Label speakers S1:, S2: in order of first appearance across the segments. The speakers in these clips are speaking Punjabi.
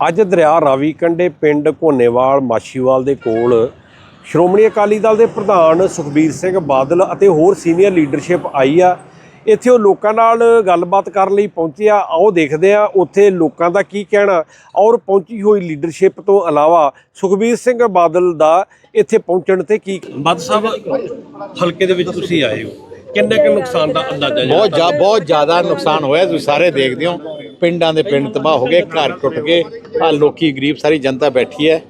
S1: ਅੱਜ ਦਰਿਆ ਰਾਵੀ ਕੰਢੇ ਪਿੰਡ ਘੋਨੇਵਾਲ ਮਾਛੀਵਾਲ ਦੇ ਕੋਲ ਸ਼੍ਰੋਮਣੀ ਅਕਾਲੀ ਦਲ ਦੇ ਪ੍ਰਧਾਨ ਸੁਖਬੀਰ ਸਿੰਘ ਬਾਦਲ ਅਤੇ ਹੋਰ ਸੀਨੀਅਰ ਲੀਡਰਸ਼ਿਪ ਆਈ ਆ। ਇੱਥੇ ਉਹ ਲੋਕਾਂ ਨਾਲ ਗੱਲਬਾਤ ਕਰਨ ਲਈ ਪਹੁੰਚੇ ਆ। ਆਓ ਦੇਖਦੇ ਆ ਉੱਥੇ ਲੋਕਾਂ ਦਾ ਕੀ ਕਹਿਣਾ ਔਰ ਪਹੁੰਚੀ ਹੋਈ ਲੀਡਰਸ਼ਿਪ ਤੋਂ ਇਲਾਵਾ ਸੁਖਬੀਰ ਸਿੰਘ ਬਾਦਲ ਦਾ ਇੱਥੇ ਪਹੁੰਚਣ ਤੇ ਕੀ ਬਾਦ ਸਾਹਿਬ ਹਲਕੇ ਦੇ ਵਿੱਚ ਤੁਸੀਂ ਆਏ ਹੋ। ਕਿੰਨੇ ਕੁ ਨੁਕਸਾਨ ਦਾ ਅੰਦਾਜ਼ਾ
S2: ਬਹੁਤ ਜ਼ਿਆ- ਬਹੁਤ ਜ਼ਿਆਦਾ ਨੁਕਸਾਨ ਹੋਇਆ ਤੁਸੀਂ ਸਾਰੇ ਦੇਖਦੇ ਹੋ। ਪਿੰਡਾਂ ਦੇ ਪਿੰਡ ਤਬਾਹ ਹੋ ਗਏ ਘਰ ਟੁੱਟ ਗਏ। ਆ ਲੋਕੀ ਗਰੀਬ ਸਾਰੀ ਜਨਤਾ ਬੈਠੀ ਹੈ।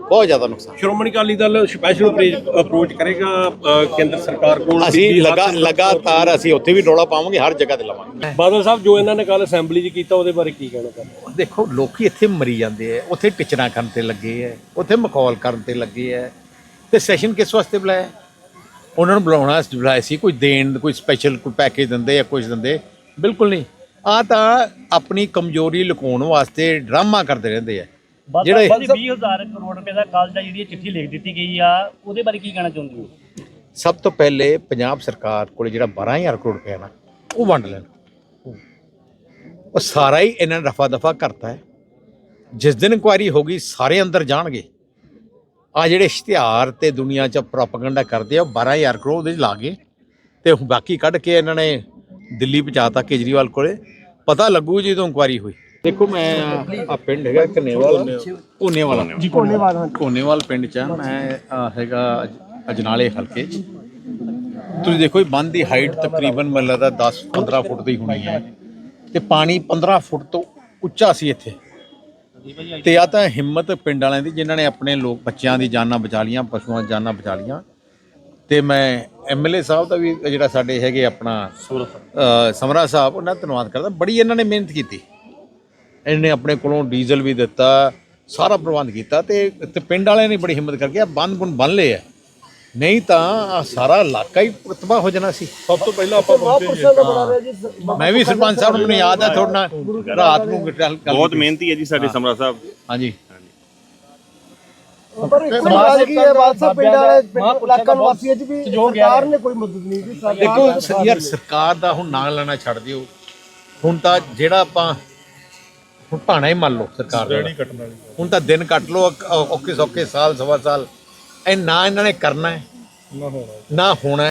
S2: ਬਹੁਤ ਜ਼ਿਆਦਾ ਨੁਕਸਾਨ।
S1: ਸ਼੍ਰੋਮਣੀ ਅਕਾਲੀ ਦਲ ਸਪੈਸ਼ਲ ਅਪਰੋਚ ਕਰੇਗਾ ਕੇਂਦਰ ਸਰਕਾਰ ਕੋਲ?
S2: ਅਸੀਂ ਲਗਾ ਲਗਾਤਾਰ ਅਸੀਂ ਉੱਥੇ ਵੀ ਰੌਲਾ ਪਾਵਾਂਗੇ ਹਰ ਜਗ੍ਹਾ ਤੇ ਲਵਾਂਗੇ।
S1: ਬਾਦਲ ਸਾਹਿਬ ਜੋ ਇਹਨਾਂ ਨੇ ਕੱਲ ਅਸੈਂਬਲੀ 'ਚ ਕੀਤਾ ਉਹਦੇ ਬਾਰੇ ਕੀ ਕਹਿਣਾ ਚਾਹੁੰਦੇ
S2: ਦੇਖੋ ਲੋਕੀ ਇੱਥੇ ਮਰੀ ਜਾਂਦੇ ਆ ਉੱਥੇ ਟਿਚਰਾਂ ਕਰਨ ਤੇ ਲੱਗੇ ਆ ਉੱਥੇ ਮਖੌਲ ਕਰਨ ਤੇ ਲੱਗੇ ਆ ਤੇ ਸੈਸ਼ਨ ਕਿਸ ਵਾਸਤੇ ਬੁਲਾਇਆ? ਉਹਨਾਂ ਨੂੰ ਬੁਲਾਉਣਾ ਬੁਲਾਇਆ ਸੀ ਕੋਈ ਦੇਣ ਕੋਈ ਸਪੈਸ਼ਲ ਕੋਈ ਪੈਕੇਜ ਦਿੰਦੇ ਜਾਂ ਕੁਝ ਦਿੰਦੇ? ਬਿਲਕੁਲ ਨਹੀਂ। ਆ ਤਾਂ ਆਪਣੀ ਕਮਜ਼ੋਰੀ ਲੁਕਾਉਣ ਵਾਸਤੇ ਡਰਾਮਾ ਕਰਦੇ ਰਹਿੰਦੇ ਆ।
S3: ਜਿਹੜਾ
S2: ਜਿਹੜੇ
S3: 20000 ਕਰੋੜ ਰੁਪਏ ਦਾ ਕਾਲ ਦਾ ਜਿਹੜੀ ਚਿੱਠੀ ਲਿਖ ਦਿੱਤੀ ਗਈ ਆ ਉਹਦੇ ਬਾਰੇ ਕੀ ਕਹਿਣਾ ਚਾਹੁੰਦੇ ਹੋ?
S2: ਸਭ ਤੋਂ ਪਹਿਲੇ ਪੰਜਾਬ ਸਰਕਾਰ ਕੋਲ ਜਿਹੜਾ 12000 ਕਰੋੜ ਰੁਪਏ ਨਾ ਉਹ ਵੰਡ ਲੈਣ। ਉਹ ਸਾਰਾ ਹੀ ਇਹਨਾਂ ਨੇ ਰਫਾ ਦਫਾ ਕਰਤਾ ਹੈ। ਜਿਸ ਦਿਨ ਇਨਕੁਆਇਰੀ ਹੋਗੀ ਸਾਰੇ ਅੰਦਰ ਜਾਣਗੇ। ਆ ਜਿਹੜੇ ਇਸ਼ਤਿਹਾਰ ਤੇ ਦੁਨੀਆ 'ਚ ਪ੍ਰੋਪਗੈਂਡਾ ਕਰਦੇ ਆ ਉਹ 12000 ਕਰੋੜ ਉਹਦੇ 'ਚ ਲਾ ਗਏ। ਤੇ ਬਾਕੀ ਕੱਢ ਕੇ ਇਹਨਾਂ ਨੇ ਦਿੱਲੀ ਪਹੁੰਚਾਤਾ ਕੇਜਰੀਵਾਲ ਕੋਲੇ। ਪਤਾ ਲੱਗੂ ਜਦੋਂ ਇਨਕੁਆਇਰੀ ਹੋਈ। ਦੇਖੋ ਮੈਂ ਆ ਪਿੰਡ ਹੈਗਾ ਕਨੇਵਾਲ ਕੋਨੇਵਾਲ ਜੀ ਕੋਨੇਵਾਲ ਕੋਨੇਵਾਲ ਪਿੰਡ 'ਚ ਮੈਂ ਹੈਗਾ ਅਜ- ਅਜਨਾਲੇ ਹਲਕੇ 'ਚ। ਤੁਸੀਂ ਦੇਖੋ ਇਹ ਬੰਦ ਦੀ ਹਾਈਟ ਤਕਰੀਬਨ ਮੈਨੂੰ ਲੱਗਦਾ 10 15 ਫੁੱਟ ਦੀ ਹੋਣੀ ਹੈ। ਤੇ ਪਾਣੀ 15 ਫੁੱਟ ਤੋਂ ਉੱਚਾ ਸੀ ਇੱਥੇ। ਤੇ ਆ ਤਾਂ ਹਿੰਮਤ ਪਿੰਡ ਵਾਲਿਆਂ ਦੀ ਜਿਨ੍ਹਾਂ ਨੇ ਆਪਣੇ ਲੋਕ ਬੱਚਿਆਂ ਦੀ ਜਾਨਾਂ ਬਚਾ ਲੀਆਂ ਪਸ਼ੂਆਂ ਦੀ ਜਾਨਾਂ ਬਚਾ ਲੀਆਂ ਤੇ ਮੈਂ ਐਮਐਲਏ ਸਾਹਿਬ ਦਾ ਵੀ ਜਿਹੜਾ ਸਾਡੇ ਹੈਗੇ ਆਪਣਾ ਸਮਰਾ ਸਾਹਿਬ ਉਹਨਾਂ ਦਾ ਧੰਨਵਾਦ ਕਰਦਾ। ਬੜੀ ਇਹਨਾਂ ਨੇ ਮਿਹਨਤ ਕੀਤੀ। ਇਹਨੇ ਆਪਣੇ ਕੋਲੋਂ ਡੀਜ਼ਲ ਵੀ ਦਿੱਤਾ ਸਾਰਾ ਪ੍ਰਬੰਧ ਕੀਤਾ ਤੇ ਤੇ ਪਿੰਡ ਵਾਲਿਆਂ ਨੇ ਬੜੀ ਹਿੰਮਤ ਕਰਕੇ ਆ ਬੰਦ ਗੁੰਨ ਬੰਨ ਲਏ ਆ। ਨਹੀਂ ਤਾਂ ਆਹ ਸਾਰਾ ਇਲਾਕਾ ਹੀ ਤਬਾਹ ਹੋ ਜਾਣਾ ਸੀ।
S1: ਸਭ ਤੋਂ ਪਹਿਲਾਂ ਆਪਾਂ ਪਹੁੰਚੇ
S2: ਮੈਂ ਵੀ ਸਰਪੰਚ ਸਾਹਿਬ ਨੂੰ ਮੈਨੂੰ ਯਾਦ ਹੈ ਥੋੜਾ ਰਾਤ ਨੂੰ ਗੱਲ
S4: ਬਹੁਤ ਮਿਹਨਤੀ ਹੈ ਜੀ ਸਾਡੇ ਸਮਰਾ ਸਾਹਿਬ।
S2: ਹਾਂਜੀ।
S5: ਸਮਾਜ ਕੀ ਹੈ ਬਾਦਸ਼ਾਹ ਪਿੰਡਾਂ ਵਾਲੇ ਇਲਾਕਾ ਨਿਵਾਸੀਆਂ ਚ ਵੀ ਸਰਕਾਰ ਨੇ ਕੋਈ ਮਦਦ ਨਹੀਂ ਦਿੱਤੀ
S2: ਦੇਖੋ ਸ- ਯਾਰ ਸਰਕਾਰ ਦਾ ਹੁਣ ਨਾਂ ਲੈਣਾ ਛੱਡ ਦਿਓ। ਹੁਣ ਤਾਂ ਜਿਹੜਾ ਆਪਾਂ ਹੁਣ ਭਾਣਾ ਹੀ ਮੰਨ ਲਓ ਸਰਕਾਰ ਦਾ। ਹੁਣ ਤਾਂ ਦਿਨ ਕੱਟ ਲਓ ਔ- ਔਖੇ ਸੌਖੇ ਸਾਲ ਸਵਾ ਸਾਲ। ਇਹ ਨਾ ਇਹਨਾਂ ਨੇ ਕਰਨਾ ਹੈ। ਨਾ ਹੋਣਾ।